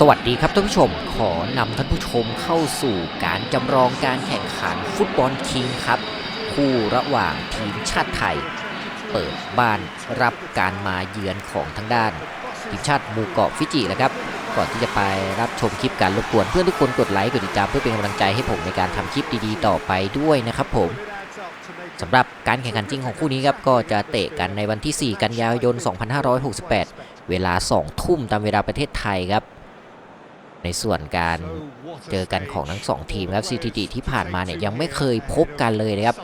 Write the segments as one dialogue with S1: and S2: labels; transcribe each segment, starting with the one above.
S1: สวัสดีครับท่านผู้ชม ขอนำท่านผู้ชมเข้าสู่การจำลองการแข่งขันฟุตบอลคิงครับ คู่ระหว่างทีมชาติไทย เปิดบ้านรับการมาเยือนของทางด้าน ทีมชาติหมูเกาะฟิจินะครับ ก่อนที่จะไปรับชมคลิปการรบกวนเพื่อนทุกคนกดไลค์กดติดตามเพื่อเป็นกำลังใจให้ผมในการทำคลิปดีๆ ต่อไปด้วยนะครับผมสำหรับการแข่งขันจริงของคู่นี้ครับก็จะเตะกันในวันที่ 4 กันยายน 2568 เวลา 2 ทุ่มตามเวลาประเทศไทยครับ ในส่วนการเจอกันของทั้งสองทีมครับสถิติที่ผ่านมาเนี่ยยังไม่เคยพบกันเลยนะครับ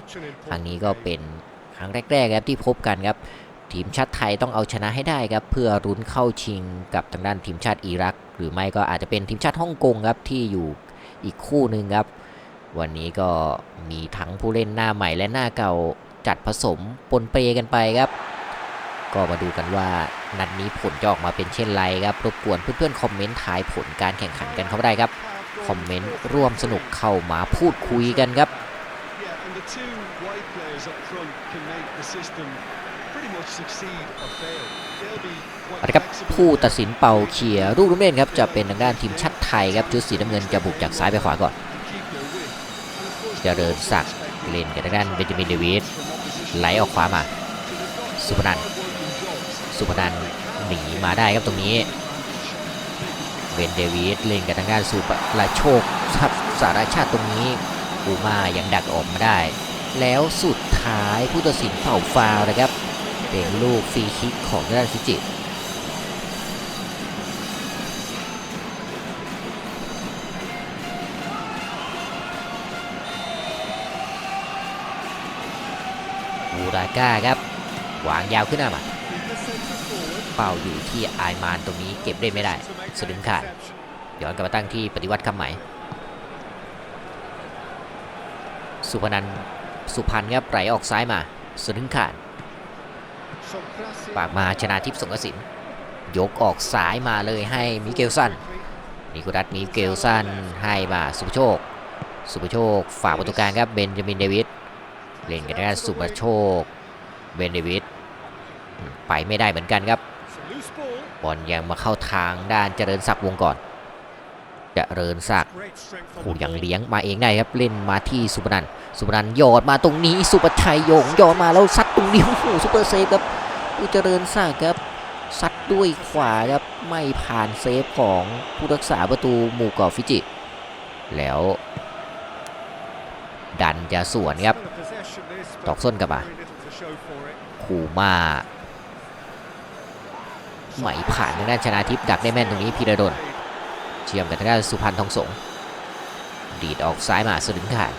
S1: ครั้งนี้ก็เป็นครั้งแรกๆครับที่พบกันครับทีมชาติไทยต้องเอาชนะให้ได้ครับเพื่อรุ้นเข้าชิงกับทางด้านทีมชาติอิรัก หรือไม่ก็อาจจะเป็นทีมชาติฮ่องกงครับที่อยู่อีกคู่หนึ่งครับ วันนี้ก็มีทั้งผู้เล่นหน้าใหม่และหน้าเก่าจัดผสมปนเปกันไปครับ ก็มาดูกันว่านัดนี้ผลจะออกมาเป็นเช่นไรครับรบกวนเพื่อนๆคอมเมนต์ทายผลการแข่งขันกันเข้าได้ครับคอมเมนต์ร่วมสนุกเข้ามาพูดคุยกันครับ
S2: Yeah, and the two wide players up front can make the system pretty much succeed or fail. They'll be
S1: เอะครับผู้ตัดสินเป่าเขียร์ลูกลูกเล่นครับจะเป็นทางด้านทีมชาติไทยครับชุดสีน้ำเงินจะบุกจากซ้ายไปขวาก่อน
S2: keep their width. And of course,
S1: เจริญศักดิ์เล่นกับทางด้านเบนจามินเดวิสไหลออกขวามาสุพนันท์ สุพนันหนีมาได้ครับตรงนี้เบนเดวิสเล่นกับทางด้านสุปราโชคทับสารชาติตรงนี้อูมายังดักออกมาได้ แล้วสุดท้ายผู้ตัดสินเป่าฟาวล์นะครับเป็นลูกฟรีคิกของทางด้านฟิจิบูราก้าครับ วางยาวขึ้นหน้ามา เป่าอยู่ที่อายมานตรงนี้เก็บได้ไม่ได้สลึงขาดย้อนกลับมาตั้งที่ปฏิวัติคำไหม่ สุพนันสุพันครับไหลออกซ้ายมาสลึงขาดปากมาชนะทิพย์สงกสินยกออกซ้ายมาเลยให้มิเกลสันนิโคลัสมิเกลสันให้มาสุภโชค สุภโชคฝากประตูกลางครับเบนจามินเดวิดเล่นกันได้สุภโชค เบนเดวิดไปไม่ได้เหมือนกันครับ บอลยังมาเข้าทางด้านเจริญศักดิ์วงก่อน เจริญศักดิ์
S2: Great strength
S1: โอ้
S2: on the
S1: ยัง
S2: ball.
S1: เลี้ยงมาเองได้ครับ เล่นมาที่สุพนันท์สุพนันท์หยอดมาตรงนี้สุปชัยโยงหยอดมาแล้วซัดตรงนี้โอ้โหซุปเปอร์เซฟครับผู้เจริญศักดิ์ครับซัดด้วยขวาครับไม่ผ่านเซฟของผู้รักษาประตูหมู่เกาะฟิจิ แล้ว ดันจะสวนครับ
S2: Well, a possession this, but
S1: ตอกส้นกลับมา
S2: very little to show for it.
S1: คูมา ไหมผ่านทางด้านชนะทิพย์ดักได้แม่นตรงนี้พีระดลเชื่อมกับทางด้านสุพรรณทองสงดีดออกซ้ายมาสลึงขาด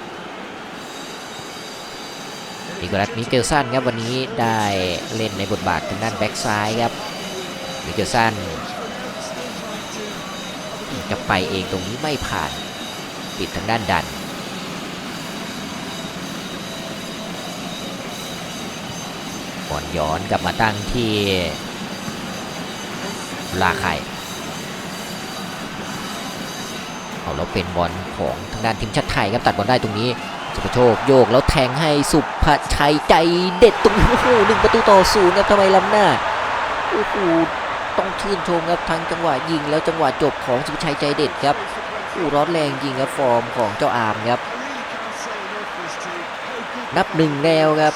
S1: นิโคลัสมิเกลสันครับวันนี้ได้เล่นในบทบาททางด้านแบ็กซ้ายครับมิเกลสันจะไปเองตรงนี้ไม่ผ่านปิดทางด้านดันบอลย้อนกลับมาตั้งที่ ลาไข่เอาแล้วเป็นบอลของทางด้านทีมชาติไทยครับตัดบอลได้ตรงนี้สุภโชคโยกแล้วแทงให้สุภชัยใจเด็ดตรงนี้โอ้โหหนึ่งประตูต่อศูนย์ครับทำไมล้ำหน้าโอ้โหต้องชื่นชมครับทั้งจังหวะยิงแล้วจังหวะจบของสุภชัยใจเด็ดครับโอ้ร้อนแรงจริงครับฟอร์มของเจ้าอามครับ นับหนึ่งแล้วครับ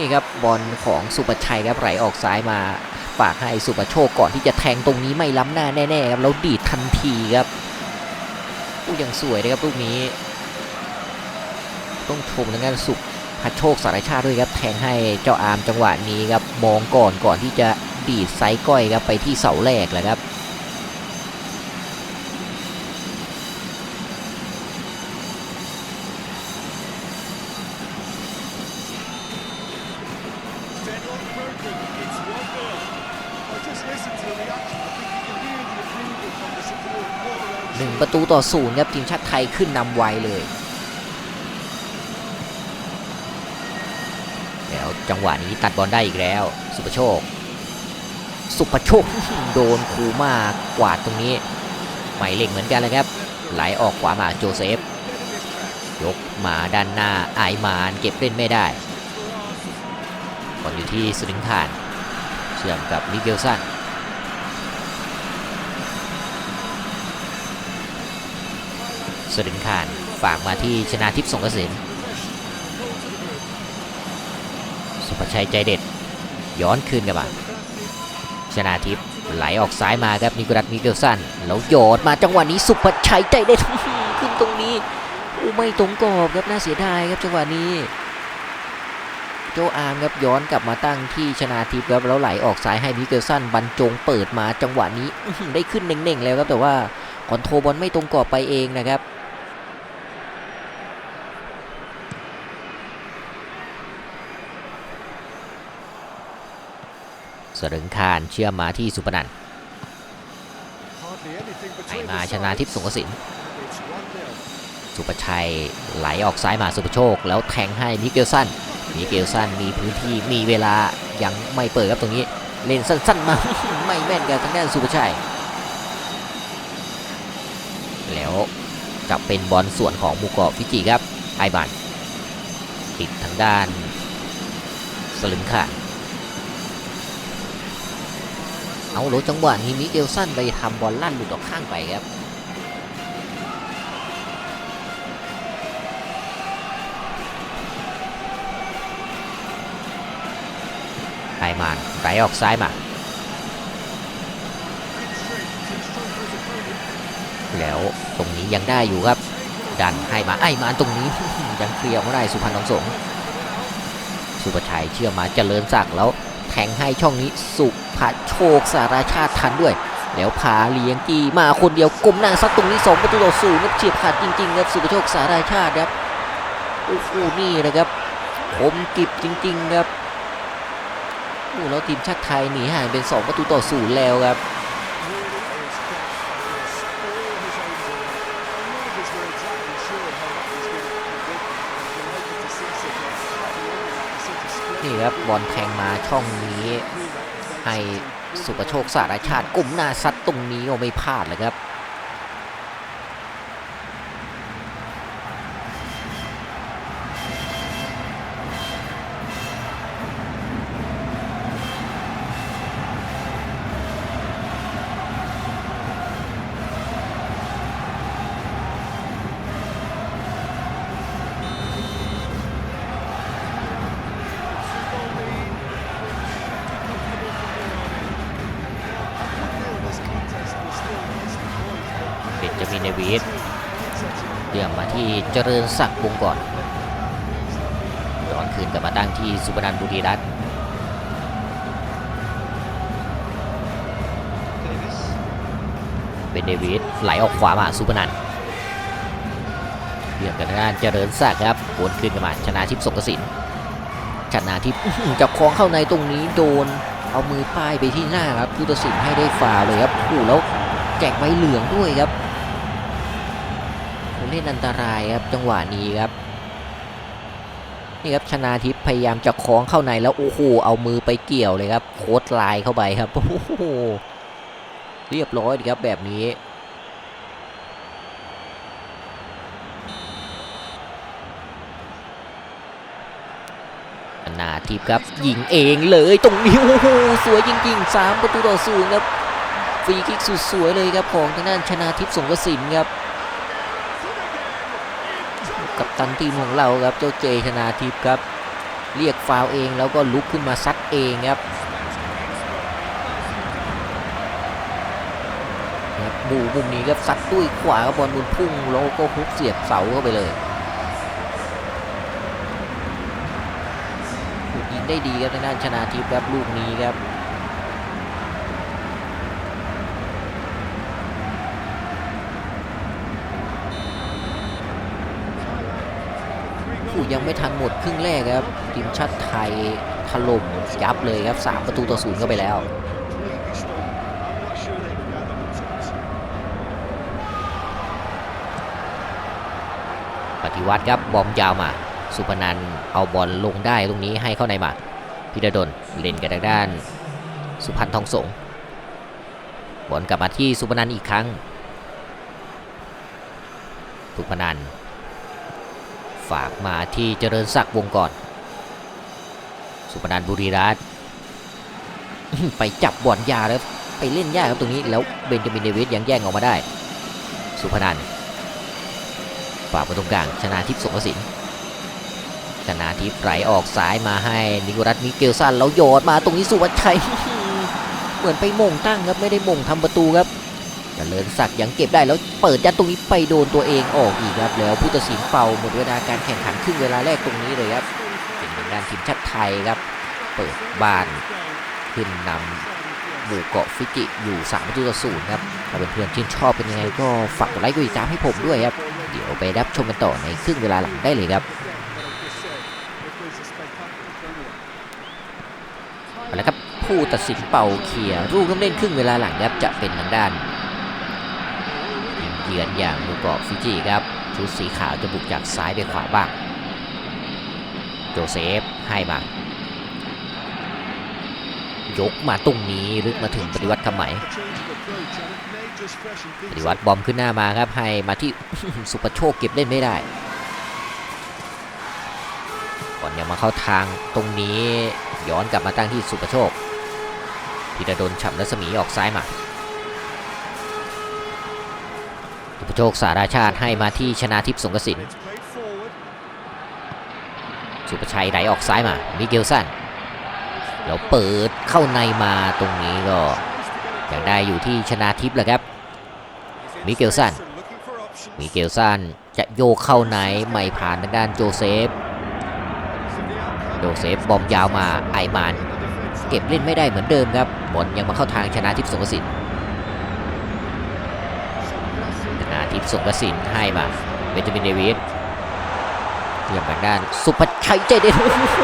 S1: นี่ครับบอลของสุประชัยครับไหลออกซ้ายมาฝากให้สุประโชคก่อนที่จะแทงตรงนี้ไม่ล้ำหน้าแน่ๆครับแล้วดีดทันทีครับลูกยังสวยเลยครับลูกนี้ ต้องชมทางด้านสุภโชคสารชาติด้วยครับแทงให้เจ้าอาร์มจังหวะนี้ครับมองก่อนก่อนที่จะดีดไซส์ก้อยครับไปที่เสาแรกแหละครับ ประตูต่อศูนย์ครับทีมชาติไทยขึ้นนำไวเลยแล้วจังหวะนี้ตัดบอลได้อีกแล้ว สุภโชค สุภโชคโดนคูมากวาดตรงนี้ไม่เล็งเหมือนกันเลยครับ ไหลออกขวามาโจเซฟ ยกมาด้านหน้าไอายมานเก็บเล่นไม่ได้บอลอยู่ที่สลิงคานเชื่อมกับมิเกลสัน สรินคานฝากมาที่ชนาทิพย์สงกระสินสุภชัยใจเด็ด ย้อนคืนกลับมาชนาทิพย์ไหลออกซ้ายมาครับนิโคลัสมิเกลสันแล้วโยดมาจังหวะนี้สุภชัยใจเด็ดขึ้นตรงนี้อู้ไม่ตรงกรอบครับน่าเสียดายครับจังหวะนี้ โจอาร์มครับย้อนกลับมาตั้งที่ชนาทิพย์ครับแล้วไหลออกซ้ายให้มิเกลสันบรรจงเปิดมาจังหวะนี้ได้ขึ้นเน่งๆแล้วครับแต่ว่าคอนโทรบอลไม่ตรงกรอบไปเองนะครับ สรึงคานเชื่อมมาที่สุพนันท์
S2: Hardly anything
S1: ให้
S2: between
S1: มา
S2: the
S1: ชนาทิพย์
S2: sides.
S1: สงกระสิน
S2: It's 1-0.
S1: สุประชัยไหลออกซ้ายมาสุประโชค แล้วแทงให้มิเกลสันมิเกลสันมีพื้นที่มีเวลายังไม่เปิดครับตรงนี้เล่นสั้นๆมาไม่แม่นกับทางด้านสุประชัย แล้วจะเป็นบอลส่วนของมูเกาะฟิจิครับไอบันติดทางด้านสลึงค่ะ เอาโหลจังหวะนี้มิเกลสันไปทำบอลลั่นหลุดออกข้างไปครับไอมานไหลออกซ้ายมา แล้วตรงนี้ยังได้อยู่ครับ ดันให้มาไอมานตรงนี้ยังเคลียร์ไม่ได้สุพรรณทองสงฆ์สุประชัยเชื่อมาเจริญศักดิ์แล้ว แทงให้ช่องนี้สุภโชคสาราชาติทันด้วย แล้วพาเลี้ยงกีมาคนเดียวกลมหน้าซัดตรงนี้สองประตูต่อศูนย์ครับเฉียบขาดจริงๆครับสุภโชคสาราชาติครับโอ้โหนี่นะครับคมกิบจริง ๆ ครับโอ้แล้วทีมชาติไทยหนีห่างเป็น 2 ประตูต่อศูนย์แล้วครับ ครับบอลแทงมาช่องนี้ ให้สุประโชคสารชาติกลุ่มหน้าซัดตรงนี้ก็ไม่พลาดเลยครับเบ เจริญศักดิ์วงก่อนย้อนคืนกลับมาตั้งที่สุพนันบุรีรัตน์
S2: Davis.
S1: เบนเดวิสไหลออกขวามาสุพนันเบี่ยงกันทางด้านเจริญศักดิ์ครับวนคืนกลับมาชนะทิพย์สงกสินชนะทิพย์จับคองเข้าในตรงนี้โดนเอามือป้ายไปที่หน้าครับผู้ตัดสินให้ได้ฟาวเลยครับโอ้โหแล้วแจกใบเหลืองด้วยครับ เล่นอันตรายครับจังหวะนี้ครับนี่ครับชนาทิพย์พยายามจะคล้องเข้าในแล้วโอ้โหเอามือไปเกี่ยวเลยครับโคตรลายเข้าไปครับโอ้โหเรียบร้อยดีครับแบบนี้นาทิพย์ครับยิงเองเลยตรงนี้โอ้โหสวยจริงๆสามประตูต่อศูนย์ครับฟรีคิกสุดสวยเลยครับของทางด้านชนาทิพย์สงกระสินครับ กับตันทีมของเราครับเจ้าเจชนาทิพย์ครับ เรียกฟาวเองแล้วก็ลุกขึ้นมาซัดเองครับดูมุมนี้ครับซัดด้วยขวาบอลบุญพุ่งแล้วก็ฮุกเสียบเสาเข้าไปเลยยิงได้ดีครับทางด้านชนาทิพย์ครับลูกนี้ครับ ยังไม่ทันหมดครึ่งแรกครับทีมชาติไทยถล่มยับเลยครับ 3 ประตูต่อศูนย์เข้าไปแล้วปฏิวัติครับบอมยาวมา สุพนันเอาบอลลงได้ตรงนี้ให้เข้าในมาพิรดลเล่นกันทางด้าน สุพรรณทองสงบอลกลับมาที่สุพนันอีกครั้งสุพนัน ฝากมาที่เจริญศักดิ์วงก่อน สุพนันบุรีรัตน์ไปจับบอลยาวแล้วไปเล่นยากครับตรงนี้แล้วเบนจามินเดวิสยังแย่งออกมาได้ สุพนันฝากมาตรงกลางชนะทิพย์สงกระสินชนะทิพย์ไหลออกซ้ายมาให้นิโคลัสมิเกลสันแล้วโยนมาตรงนี้สุวัชชัยเหมือนไปมงตั้งครับไม่ได้มงทำประตูครับ จริญศักดิ์ยังเก็บได้แล้วเปิดยัดตรงนี้ไปโดนตัวเองออกอีกครับแล้วผู้ตัดสินเป่าหมดเวลาการแข่งขันครึ่งเวลาแรกตรงนี้เลยครับเป็นทางด้านทีมชาติไทยครับ เปิดบ้านขึ้นนำหมู่เกาะฟิจิอยู่3ประตูต่อศูนย์ครับถ้าเพื่อนๆชื่นชอบเป็นยังไงก็ฝากกดไลค์กดติดตามให้ผมด้วยครับเดี๋ยวไปรับชมกันต่อในครึ่งเวลาหลังได้เลยครับเอาละครับผู้ตัดสินเป่าเขียร์ลูกต้องเล่นครึ่งเวลาหลังครับจะเป็นทางด้าน เยือนอย่างหมู่เกาะฟิจิครับชุดสีขาวจะบุกจากซ้ายไปขวาบ้างโจเซฟให้มายกมาตรงนี้ลึกมาถึงปฏิวัติคำไหมปฏิวัติบอมขึ้นหน้ามาครับให้มาที่สุปโชคเก็บเล่นไม่ได้ก่อนยังมาเข้าทางตรงนี้ย้อนกลับมาตั้งที่สุปโชคพิรดลฉ่ำรัศมีออกซ้ายมา สุ ประโชคสาราชาติให้มาที่ชนาทิพย์สงกสินสุประชัยไหลออกซ้ายมา มิเกลสันแล้วเปิดเข้าในมาตรงนี้ก็ยังได้อยู่ที่ชนาทิพย์แหละครับ มิเกลสัน มิเกลสันจะโยกเข้าในไม่ผ่านทางด้านโจเซฟ โจเซฟบอมยาวมาไอมาน เก็บเล่นไม่ได้เหมือนเดิมครับบอลยังมาเข้าทางชนะทิพย์สงกสิน ชนะทิพย์สงกระสินให้มาเบนจามินเดวิสเยี่ยมทางด้านสุภชัยใจเด็ดโอ้โห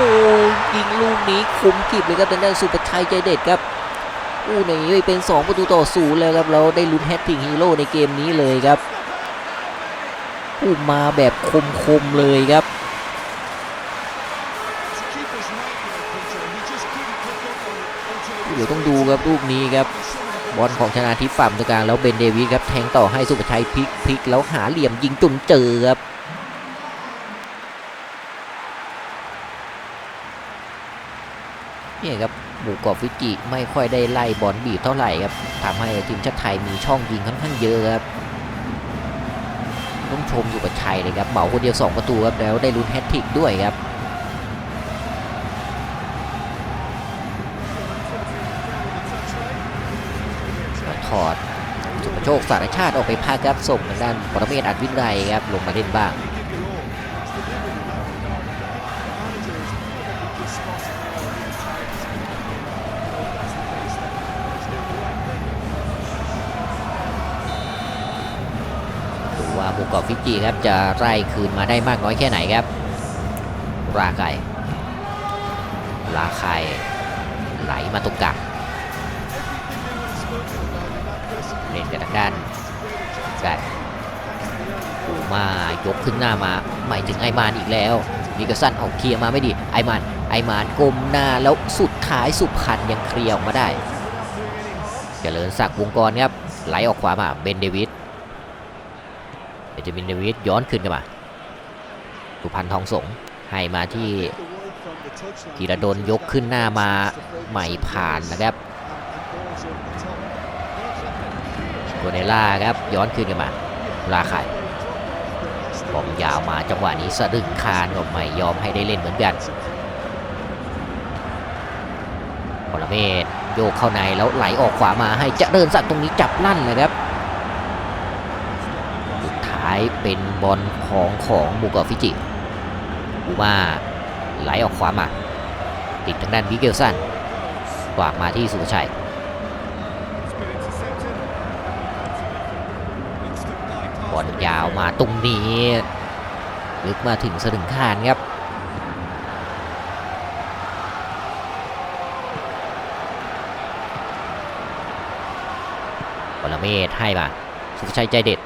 S1: ยิงลูกนี้คุ้มกิบเลยครับทางด้านสุภชัยใจเด็ดครับอู้ในนี้เป็น 2 ประตูต่อศูนย์แล้วครับเราได้ลุ้นแฮตทริกฮีโร่ในเกมนี้เลยครับอู้มาแบบคมๆเลยครับเดี๋ยวต้องดูครับลูกนี้ครับ บอลของชนาทิพย์ฝั่งตรงกลางแล้วเบนเดวิสครับแทงต่อให้สุภชัยพลิกพลิกแล้วหาเหลี่ยมยิงจนเจอครับเนี่ยครับหมู่เกาะฟิจิไม่ค่อยได้ไล่บอลบีบเท่าไหร่ครับทำให้ทีมชาติไทยมีช่องยิงค่อนข้างเยอะครับต้องชมสุภชัยเลยครับเหมาคนเดียวสองประตูครับแล้วได้ลุ้นแฮตทริกด้วยครับ โชคสารชาติออกไปพาครับส่งทางด้านปรเมศอัดวินัยครับลงมาเล่นบ้างดูว่าหมู่เกาะฟิจิครับจะไล่คืนมาได้มากน้อยแค่ไหนครับ ราไกลาไคไหลมาตรงกลาง เล่นกันทางด้านได้ปูมายกขึ้นหน้ามาหมายถึงไอมานอีกแล้ว มีกระสั้นออกเคลียร์มาไม่ดีไอมานไอมานก้มหน้าแล้วสุดท้ายสุพันธ์ยังเคลียร์ออกมาได้เจริญศักดิ์วงกรครับไหลออกขวามาเบนเดวิดเบนจามินเดวิดย้อนขึ้นกันมาสุพันธ์ทองสงให้มาที่ธีรดลยกขึ้นหน้ามาใหม่ผ่านนะครับ โกเนล่าครับ ย้อนคืนกันมา ลาไข่บอมยาวมาจังหวะนี้สะดึงคานก็ไม่ยอมให้ได้เล่นเหมือนกันพลเมศโยกเข้าในแล้วไหลออกขวามาให้จะเจริญศักตรงนี้จับลั่นเลยครับสุดท้ายเป็นบอลของของบุกเกาะฟิจิบูมาไหลออกขวามา ติดทางด้านวิเกลสันกวากมาที่สุชัย อลยาวมาตรงนี้ลึกมาถึงสลึงคานครับปรเมศให้มาสุภชัยใจเด็ด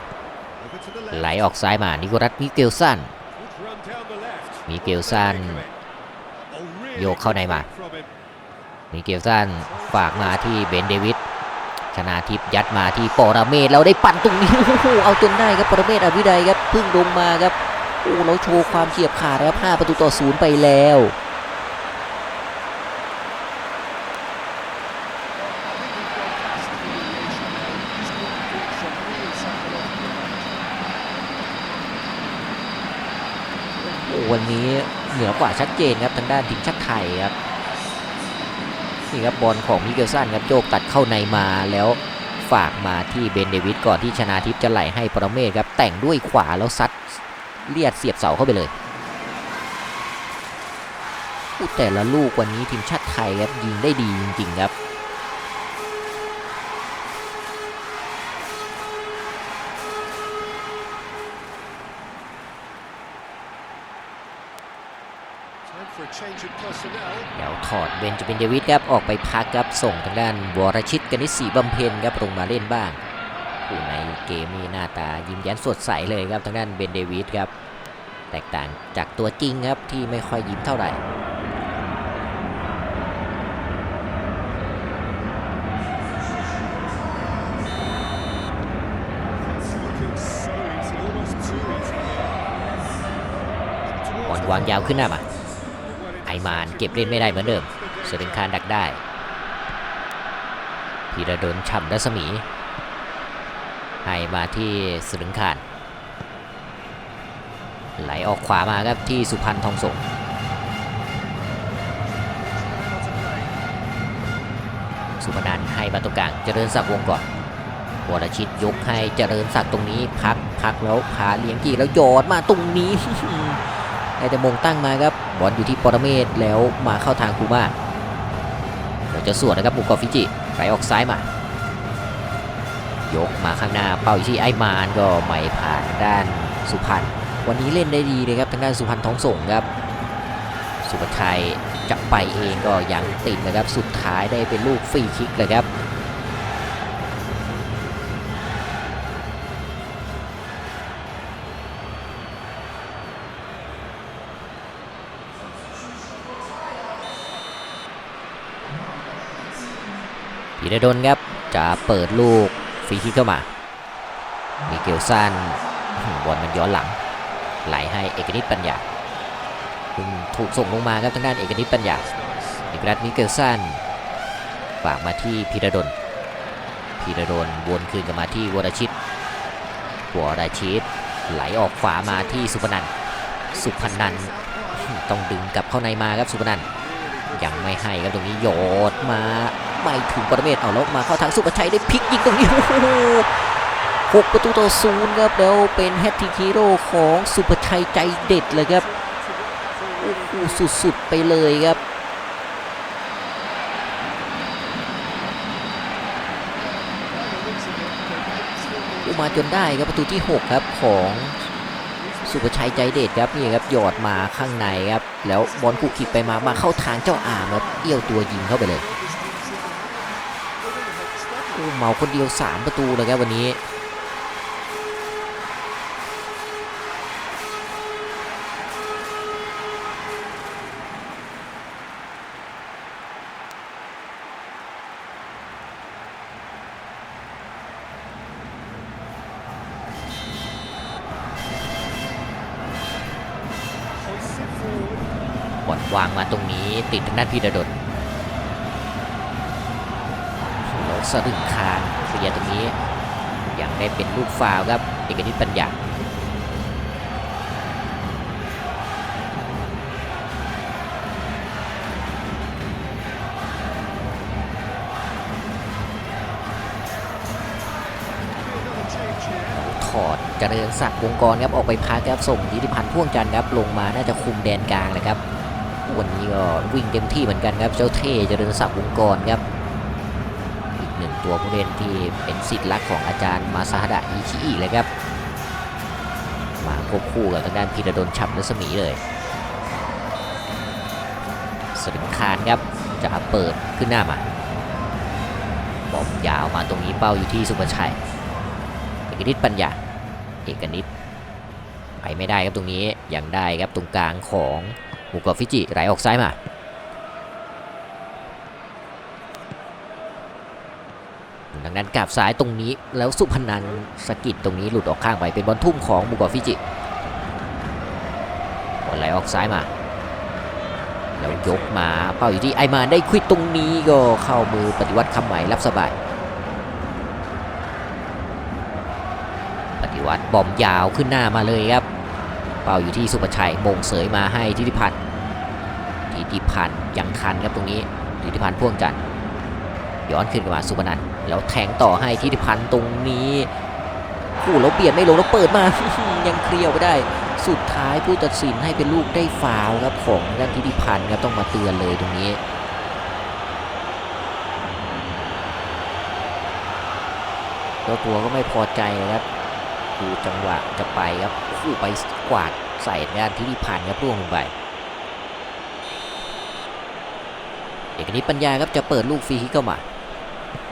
S1: ไหลออกซ้ายมานิโคลัสมิเกลสันมิเกลสันโยกเข้าในมามิเกลสันฝากมาที่เบนเดวิด ชนาทิพย์ยัดมาที่ปรเมศเราได้ปั่นตรงนี้โอ้โหเอาจนได้ครับปรเมศอภิไดครับพึ่งลงมาครับโอ้แล้วโชว์ความเฉียบขาดครับ5ประตูต่อศูนย์ไปแล้ววันนี้เหนือกว่าชัดเจนครับทางด้านทีมชาติไทยครับ นี่ครับบอลของมิเกลสันครับโยกตัดเข้าในมาแล้วฝากมาที่เบนเดวิดก่อนที่ชนาทิพย์จะไหลให้ปรเมศครับแต่งด้วยขวาแล้วซัดเลียดเสียบเสาเข้าไปเลยอู้แต่ละลูกวันนี้ทีมชาติไทยครับยิงได้ดีจริงๆครับ เดี๋ยวถอดเบนจามินเดวิดครับออกไปพักครับส่งทางด้านวรชิตกนิษฐ์ศรีบำเพ็ญครับลงมาเล่นบ้างผู้ในเกมนี้หน้าตายิ้มแย้มสดใสเลยครับทางด้านเบนเดวิดครับ แตกต่างจากตัวจริงครับที่ไม่ค่อยยิ้มเท่าไหร่
S2: It's looking so easy, almost too easy.
S1: บอลวางยาวขึ้นหน้ามาไอ มานเก็บเล่นไม่ได้เหมือนเดิมเสริงคารดักได้พีระดนฉ่ำรัศมี ให้มาที่สรึงคารไหลออกขวามาครับที่สุพรรณทองสงสุพนันให้มาตรงกลางเจริญศักดิ์วงก่อนวรชิตยกให้เจริญศักดิ์ตรงนี้พักพักแล้วพาเลี้ยงกี่แล้วโยนมาตรงนี้ ได้แต่มงตั้งมาครับบอลอยู่ที่ปรเมศแล้วมาเข้าทางคูมาเดี๋ยวจะสวนนะครับบุกกอฟิจิไปออกซ้ายมา ยกมาข้างหน้าเป้าอยู่ที่ไอมานก็ไม่ผ่านด้านสุพรรณวันนี้เล่นได้ดีเลยครับทางด้านสุพรรณท้องส่งครับ สุภชัยจะไปเองก็ยังติดนะครับสุดท้ายได้เป็นลูกฟรีคิกเลยครับ พีระดนครับ จะเปิดลูกฟรีคิกเข้ามามิเกลซันบอลมันย้อนหลัง ไหลให้เอกนิตปัญญาถูกส่งลงมาครับทางด้านเอกนิตปัญญาเอกรัตมิเกลสันฝากมาที่พีระดนพีระดนวนคืนกลับมาที่วรชิตวรชิตไหลออกขวามาที่สุพนันสุพนันต้องดึงกลับเข้าในมาครับสุพนันยังไม่ให้ครับตรงนี้โยดมา ไม่ถึงปรเมศเอาแล้วมาเข้าทางสุภชัยได้พลิกยิงตรงนี้โอ้โหหกประตูต่อศูนย์ครับแล้วเป็นแฮตทริกฮีโร่ของสุภชัยใจเด็ดเลยครับโอ้โหสุดๆไปเลยครับมาจนได้ครับประตูที่ 6 ครับของสุภชัยใจเด็ดครับนี่ครับหยอดมาข้างในครับ แล้วบอลคุกคิกไปมามาเข้าทางเจ้าอามครับเอี้ยวตัวยิงเข้าไปเลย โอ้เมาคนเดียว 3 ประตูเลยครับวันนี้
S2: Hoists it forward.
S1: บอลวางมาตรงนี้ติดทางด้านพีระดนแล้ สะดึงคางเคลียร์ตรงนี้ยังได้เป็นลูกฟาวครับเอกนิตปัญญาถอดเจริญศักดิ์วงกรครับออกไปพักครับส่งนิติพันธ์พ่วงจันทร์ครับลงมาน่าจะคุมแดนกลางเลยครับวันนี้ก็วิ่งเต็มที่เหมือนกันครับเจ้าเท่เจริญศักดิ์วงกรครับ ตัวผู้เล่นที่เป็นสิทธิ์รักของอาจารย์มาซาฮดะอิชิอิเลยครับ มาควบคู่กับทางด้านพีระดนฉับรัศมีเลยสลิงคารครับจะเปิดขึ้นหน้ามาบอมยาวมาตรงนี้เป้าอยู่ที่สุภชัยเอกนิตปัญญาเอกนิตไปไม่ได้ครับตรงนี้ยังได้ครับตรงกลางของหมูกรอบฟิจิไหลออกซ้ายมา ดังนั้น กาบซ้ายตรงนี้ แล้วสุพนันสกิดตรงนี้หลุดออกข้างไปเป็นบอลทุ่มของหมูกอฟิจิบอลไหลออกซ้ายมา แล้วยกมาเป้าอยู่ที่ไอมานได้ควิดตรงนี้ก็เข้ามือปฏิวัติคำใหม่รับสบาย ปฏิวัติบอมยาวขึ้นหน้ามาเลยครับ เป้าอยู่ที่สุประชัยมงเสยมาให้ทิติพันธ์ทิติพันธ์ยังทันครับตรงนี้ทิติพันธ์พ่วงจันทร์ ย้อนขึ้นมาสุพนันแล้วแทงต่อให้ทิติพันธ์ตรงนี้คู่แล้วเบียดไม่ลงแล้วเปิดมา ยังเคลียร์ไม่ได้ สุดท้ายผู้ตัดสินให้เป็นลูกได้ฟาวครับของด้านทิติพันธ์ครับต้องมาเตือนเลยตรงนี้เจ้าตัวก็ไม่พอใจครับดูจังหวะจะไปครับคู่ไปกวาดใส่ด้านทิติพันธ์ครับร่วงลงไปเอกนิตปัญญาครับจะเปิดลูกฟรีคิกเข้ามา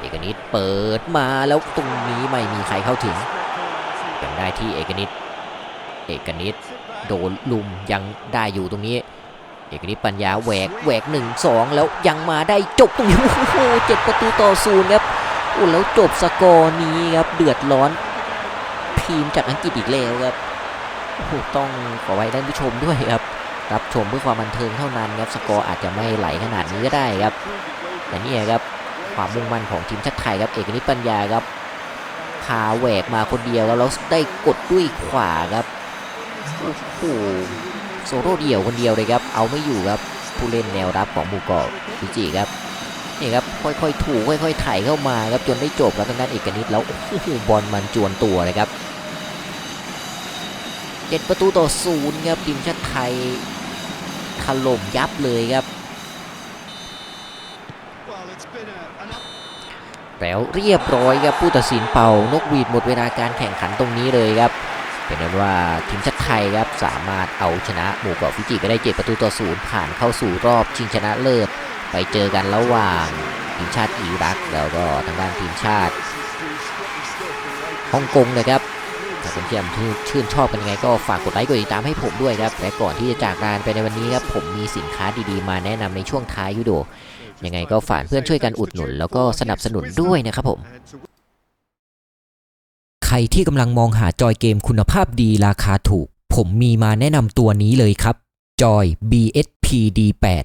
S1: อกนิตเปิดมาแล้วตรงนี้ไม่มีใครเข้าถึงยังได้ที่เอกนิตเอกนิตโดนลุมยังได้อยู่ตรงนี้ เอกนิตปัญญาแหวกแหวกหนึ่งสองแล้วยังมาได้จบตรงนี้โอ้โหเจ็ดประตูต่อศูนย์ครับโอ้แล้วจบสกอร์นี้ครับเดือดร้อนทีมจากอังกฤษอีกแล้วครับโอ้โหต้องขอไว้ท่านผู้ชมด้วยครับรับชมเพื่อความบันเทิงเท่านั้นครับสกอร์อาจจะไม่ไหลขนาดนี้ก็ได้ครับแต่นี่ครับ ความมุ่งมั่นของทีมชาติไทยครับเอกนิปัญญาครับพาแหวกมาคนเดียวแล้วได้กดด้วยขวาครับโอ้โหโซโล่เดี่ยวคนเดียวเลยครับ เอาไม่อยู่ครับผู้เล่นแนวรับของหมูกอฟิจิครับนี่ครับค่อยๆถูค่อยๆไถ่เข้ามาครับจนได้จบครับทางด้านเอกนิตแล้วโอ้โหบอลมันจวนตัวเลยครับเจ็ดประตูต่อศูนย์ครับทีมชาติไทยถล่มยับเลยครับ แล้วเรียบร้อยครับผู้ตัดสินเป่านกหวีดหมดเวลาการแข่งขันตรงนี้เลยครับเป็นนั้นว่าทีมชาติไทยครับสามารถเอาชนะหมู่เกาะฟิจิไปได้เจ็ดประตูต่อศูนย์ผ่านเข้าสู่รอบชิงชนะเลิศไปเจอกันระหว่างทีมชาติอิรักแล้วก็ทางด้านทีมชาติฮ่องกงนะครับาเป็นที่ที่ชื่นชอบกันยังไงก็ฝากกดไลค์กดติดตามให้ผมด้วยครับและก่อนที่จะจากลาไปในวันนี้ครับผมมีสินค้าดีๆ มาแนะนำในช่วงท้ายวิดีโอยังไงก็ฝากเพื่อนช่วยกันอุดหนุน แล้วก็สนับสนุนด้วยนะครับผม ใครที่กำลังมองหาจอยเกมคุณภาพดีราคาถูก ผมมีมาแนะนำตัวนี้เลยครับ จอย BSPD8